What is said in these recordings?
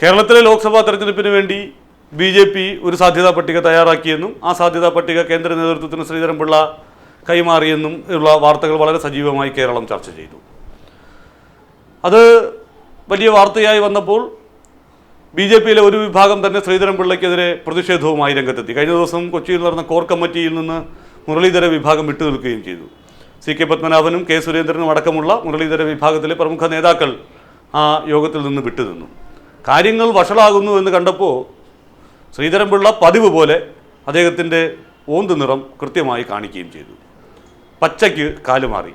കേരളത്തിലെ ലോക്സഭാ തെരഞ്ഞെടുപ്പിന് വേണ്ടി ബി ജെ പി ഒരു സാധ്യതാ പട്ടിക തയ്യാറാക്കിയെന്നും ആ സാധ്യതാ പട്ടിക കേന്ദ്ര നേതൃത്വത്തിന് ശ്രീധരൻപിള്ള കൈമാറിയെന്നും ഉള്ള വാർത്തകൾ വളരെ സജീവമായി കേരളം ചർച്ച ചെയ്തു. അത് വലിയ വാർത്തയായി വന്നപ്പോൾ ബി ജെ പിയിലെ ഒരു വിഭാഗം തന്നെ ശ്രീധരൻപിള്ളയ്ക്കെതിരെ പ്രതിഷേധവുമായി രംഗത്തെത്തി. കഴിഞ്ഞ ദിവസം കൊച്ചിയിൽ നടന്ന കോർ കമ്മിറ്റിയിൽ നിന്ന് മുരളീധര വിഭാഗം വിട്ടു നിൽക്കുകയും ചെയ്തു. സി കെ പത്മനാഭനും കെ സുരേന്ദ്രനും അടക്കമുള്ള മുരളീധര വിഭാഗത്തിലെ പ്രമുഖ നേതാക്കൾ ആ യോഗത്തിൽ നിന്ന് വിട്ടുനിന്നു കാര്യങ്ങൾ വഷളാകുന്നു എന്ന് കണ്ടപ്പോൾ ശ്രീധരൻപിള്ള പതിവ് പോലെ അദ്ദേഹത്തിന്റെ ഓന്ത് നിറം കൃത്യമായി കാണിക്കുകയും ചെയ്തു. പച്ചയ്ക്ക് കാലുമാറി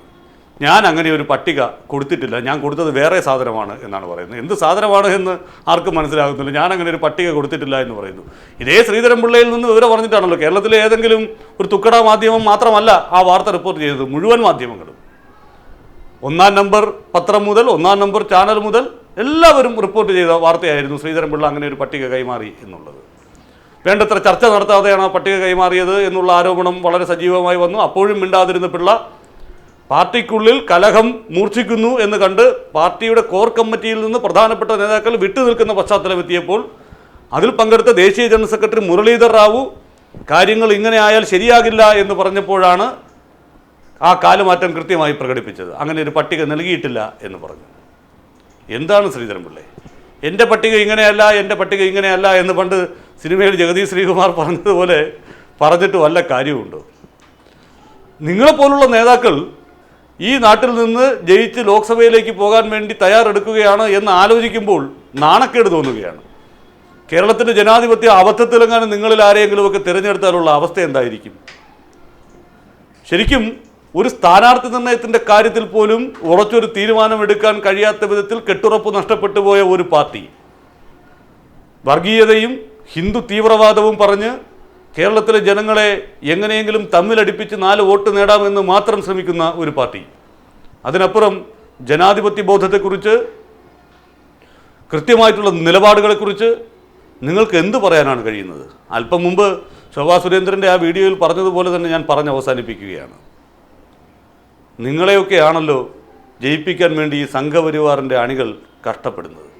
ഞാൻ അങ്ങനെ ഒരു പട്ടിക കൊടുത്തിട്ടില്ല. ഞാൻ കൊടുത്തത് വേറെ സാധനമാണ് എന്നാണ് പറയുന്നത്. എന്ത് സാധനമാണ് എന്ന് ആർക്കും മനസ്സിലാകുന്നില്ല. ഞാൻ അങ്ങനെ ഒരു പട്ടിക കൊടുത്തിട്ടില്ല എന്ന് പറയുന്നു. ഇതേ ശ്രീധരൻപിള്ളയിൽ നിന്ന് വിവരം പറഞ്ഞിട്ടാണല്ലോ കേരളത്തിലെ ഏതെങ്കിലും ഒരു തുക്കട മാധ്യമം മാത്രമല്ല ആ വാർത്ത റിപ്പോർട്ട് ചെയ്തത്. മുഴുവൻ മാധ്യമങ്ങളും. ഒന്നാം നമ്പർ പത്രം മുതൽ ഒന്നാം നമ്പർ ചാനൽ മുതൽ എല്ലാവരും റിപ്പോർട്ട് ചെയ്ത വാർത്തയായിരുന്നു ശ്രീധരൻപിള്ള അങ്ങനെ ഒരു പട്ടിക കൈമാറി എന്നുള്ളത്. വേണ്ടത്ര ചർച്ച നടത്താതെയാണ് ആ പട്ടിക കൈമാറിയത് എന്നുള്ള ആരോപണം വളരെ സജീവമായി വന്നു. അപ്പോഴും മിണ്ടാതിരുന്ന പിള്ള പാർട്ടിക്കുള്ളിൽ കലഹം മൂർച്ഛിക്കുന്നു എന്ന് കണ്ട് പാർട്ടിയുടെ കോർ കമ്മിറ്റിയിൽ നിന്ന് പ്രധാനപ്പെട്ട നേതാക്കൾ വിട്ടുനിൽക്കുന്ന പശ്ചാത്തലം എത്തിയപ്പോൾ അതിൽ പങ്കെടുത്ത ദേശീയ ജനറൽ സെക്രട്ടറി മുരളീധർ റാവു കാര്യങ്ങൾ ഇങ്ങനെ ആയാൽ ശരിയാകില്ല എന്ന് പറഞ്ഞപ്പോഴാണ് ആ കാലുമാറ്റം കൃത്യമായി പ്രകടിപ്പിച്ചത്. അങ്ങനെ ഒരു പട്ടിക നൽകിയിട്ടില്ല എന്ന് പറഞ്ഞു. എന്താണ് ശ്രീധരൻപിള്ളെ എന്റെ പട്ടിക ഇങ്ങനെയല്ല എന്റെ പട്ടിക ഇങ്ങനെയല്ല എന്ന് പണ്ട് സിനിമയിൽ ജഗദീഷ് ശ്രീകുമാർ പറഞ്ഞതുപോലെ പറഞ്ഞിട്ട് വല്ല കാര്യമുണ്ടോ? നിങ്ങളെപ്പോലുള്ള നേതാക്കൾ ഈ നാട്ടിൽ നിന്ന് ജയിച്ച് ലോക്സഭയിലേക്ക് പോകാൻ വേണ്ടി തയ്യാറെടുക്കുകയാണ് എന്ന് ആലോചിക്കുമ്പോൾ നാണക്കേട് തോന്നുകയാണ്. കേരളത്തിന്റെ ജനാധിപത്യ അബദ്ധത്തിലെങ്ങാനും നിങ്ങളിൽ ആരെയെങ്കിലുമൊക്കെ തിരഞ്ഞെടുത്താലുള്ള അവസ്ഥ എന്തായിരിക്കും? ശരിക്കും ഒരു സ്ഥാനാർത്ഥി നിർണയത്തിന്റെ കാര്യത്തിൽ പോലും ഉറച്ചൊരു തീരുമാനമെടുക്കാൻ കഴിയാത്ത വിധത്തിൽ കെട്ടുറപ്പ് നഷ്ടപ്പെട്ടു പോയ ഒരു പാർട്ടി. വർഗീയതയും ഹിന്ദു തീവ്രവാദവും പറഞ്ഞ് കേരളത്തിലെ ജനങ്ങളെ എങ്ങനെയെങ്കിലും തമ്മിലടിപ്പിച്ച് നാല് വോട്ട് നേടാമെന്ന് മാത്രം ശ്രമിക്കുന്ന ഒരു പാർട്ടി. അതിനപ്പുറം ജനാധിപത്യ ബോധത്തെക്കുറിച്ച് കൃത്യമായിട്ടുള്ള നിലപാടുകളെക്കുറിച്ച് നിങ്ങൾക്ക് എന്ത് പറയാനാണ് കഴിയുന്നത്? അല്പം മുമ്പ് ശോഭാ സുരേന്ദ്രന്റെ ആ വീഡിയോയിൽ പറഞ്ഞതുപോലെ തന്നെ ഞാൻ പറഞ്ഞ് അവസാനിപ്പിക്കുകയാണ്. നിങ്ങളെയൊക്കെയാണല്ലോ ജയിപ്പിക്കാൻ വേണ്ടി ഈ സംഘപരിവാറിന്റെ അണികൾ കഷ്ടപ്പെടുന്നത്.